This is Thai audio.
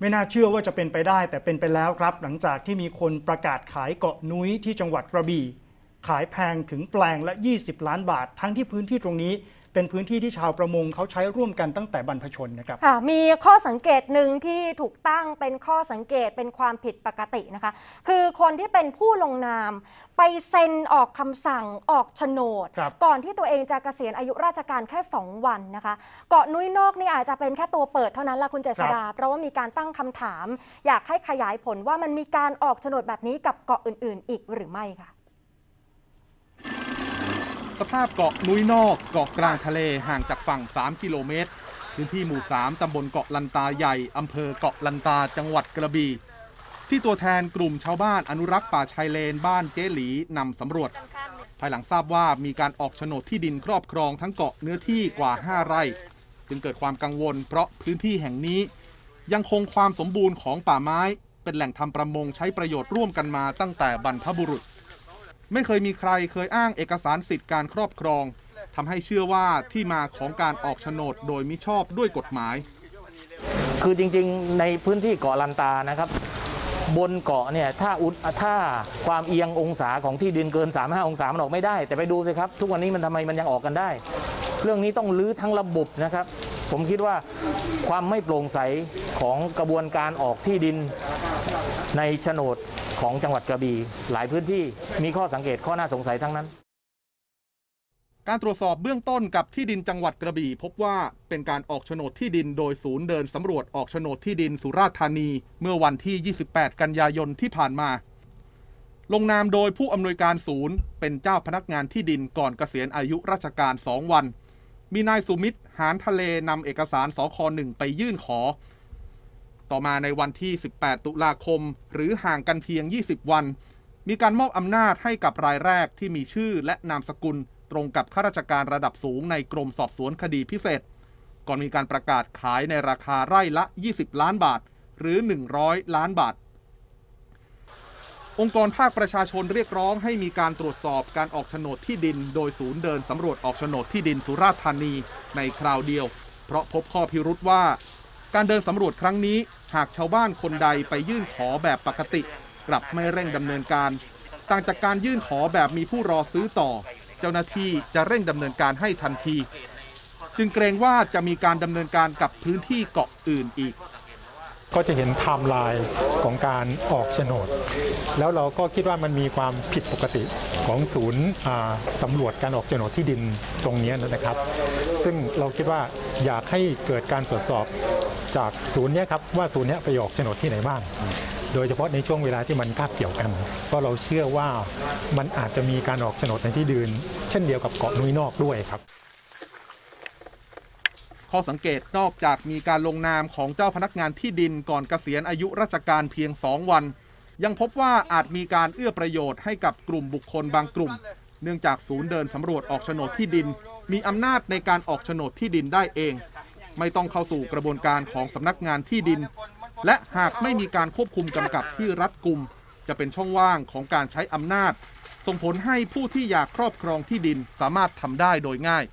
ไม่น่าเชื่อว่าจะเป็นไปได้ แต่เป็นไปแล้วครับ หลังจากที่มีคนประกาศขายเกาะนุ้ยที่จังหวัดกระบี่ ขายแพงถึงแปลงละ 20 ล้านบาท ทั้งที่พื้นที่ตรงนี้ เป็นพื้นที่ที่ชาวประมงเขาใช้ร่วมกันตั้งแต่บรรพชนนะครับ ค่ะ มีข้อสังเกตหนึ่งที่ถูกตั้งเป็นข้อสังเกตเป็นความผิดปกตินะคะ คือคนที่เป็นผู้ลงนาม ไปเซ็นออกคำสั่งออกโฉนด ครับ ก่อนที่ตัวเองจะเกษียณอายุราชการแค่ 2 วันนะคะ เกาะนุ้ยนอกนี่อาจจะเป็นแค่ตัวเปิดเท่านั้นละคุณเจษดา เพราะว่ามีการตั้งคำถาม อยากให้ขยายผลว่ามันมีการออกโฉนดแบบนี้กับเกาะอื่น ๆ อีกหรือไม่ค่ะ สภาพเกาะนุ้ยนอกเกาะกลางทะเลห่างจากฝั่ง 3 กิโลเมตร พื้นที่หมู่ 3 ตำบลเกาะลันตาใหญ่อำเภอเกาะลันตาจังหวัดกระบี่ที่ตัวแทนกลุ่มชาวบ้านอนุรักษ์ป่าชายเลนบ้านเจ๊หลีนำสำรวจ ภายหลังทราบว่ามีการออกโฉนดที่ดินครอบครองทั้งเกาะเนื้อที่กว่า 5 ไร่ จึงเกิดความกังวลเพราะพื้นที่แห่งนี้ ยังคงความสมบูรณ์ของป่าไม้ เป็นแหล่งทำประมงใช้ประโยชน์ร่วมกันมาตั้งแต่บรรพบุรุษ ไม่เคยมีใครเคยอ้างเอกสารสิทธิ์การครอบครองทำให้เชื่อว่าที่มาของการออกโฉนดโดยมิชอบด้วยกฎหมาย คือจริงๆ ในพื้นที่เกาะลันตานะครับ บนเกาะเนี่ยถ้าอุดถ้าความเอียงองศาของที่ดินเกิน 3-5 องศามันออกไม่ได้ แต่ไปดูสิครับ ทุกวันนี้มันทำไมมันยังออกกันได้ เรื่องนี้ต้องรื้อทั้งระบบนะครับ ผมคิดว่าความไม่โปร่งใสของกระบวนการออกที่ดินในโฉนด ของจังหวัดกระบี่หลายพื้นที่มีข้อสังเกตข้อน่าสงสัยทั้งนั้น การตรวจสอบเบื้องต้นกับที่ดินจังหวัดกระบี่ พบว่าเป็นการออกโฉนดที่ดินโดยศูนย์เดินสำรวจออกโฉนดที่ดินสุราษฎร์ธานี เมื่อวันที่ 28 กันยายนที่ผ่านมา ลงนามโดยผู้อำนวยการศูนย์ เป็นเจ้าพนักงานที่ดินก่อนเกษียณอายุราชการ 2 วัน มีนายสุมิตรหานทะเลนำเอกสารสคหนึ่งไปยื่นขอ ต่อมาในวันที่ 18 ตุลาคม หรือห่างกันเพียง 20 วัน มีการมอบอำนาจให้กับรายแรกที่มีชื่อและนามสกุลตรงกับข้าราชการระดับสูงในกรมสอบสวนคดีพิเศษ ก่อนมีการประกาศขายในราคาไร่ละ 20 ล้านบาท หรือ 100 ล้านบาท องค์กรภาคประชาชนเรียกร้องให้มีการตรวจสอบการออกโฉนดที่ดิน โดยศูนย์เดินสำรวจออกโฉนดที่ดินสุราษฎร์ธานีในคราวเดียว เพราะพบข้อพิรุษว่า การเดินสำรวจครั้งนี้ หากชาวบ้านคนใดไปยื่นขอแบบปกติ กลับไม่เร่งดำเนินการ ต่างจากการยื่นขอแบบมีผู้รอซื้อต่อ เจ้าหน้าที่จะเร่งดำเนินการให้ทันที จึงเกรงว่าจะมีการดำเนินการกับพื้นที่เกาะอื่นอีกก็จะเห็นไทม์ไลน์ของการออกโฉนด แล้วเราก็คิดว่ามันมีความผิดปกติของศูนย์สำรวจการออกโฉนดที่ดินตรงนี้นะครับ ซึ่งเราคิดว่าอยากให้เกิดการตรวจสอบ จากศูนย์นี้ครับว่าศูนย์นี้ไปออกโฉนดที่ไหนบ้าง โดยเฉพาะในช่วงเวลาที่มันคาบเกี่ยวกัน เพราะเราเชื่อว่ามันอาจจะมีการออกโฉนดในที่ดินเช่นเดียวกับเกาะนุ้ยนอกด้วยครับข้อสังเกตนอกจากมีการลงนามของเจ้าพนักงานที่ดินก่อนเกษียณอายุราชการเพียง 2 วัน ยังพบว่าอาจมีการเอื้อประโยชน์ให้กับกลุ่มบุคคลบางกลุ่ม เนื่องจากศูนย์เดินสำรวจออกโฉนดที่ดิน มีอำนาจในการออกโฉนดที่ดินได้เอง ไม่ต้องเข้าสู่กระบวนการของสำนักงานที่ดิน และหากไม่มีการควบคุมกำกับที่รัดกุม จะเป็นช่องว่างของการใช้อำนาจ ส่งผลให้ผู้ที่อยากครอบครองที่ดินสามารถทำได้โดยง่าย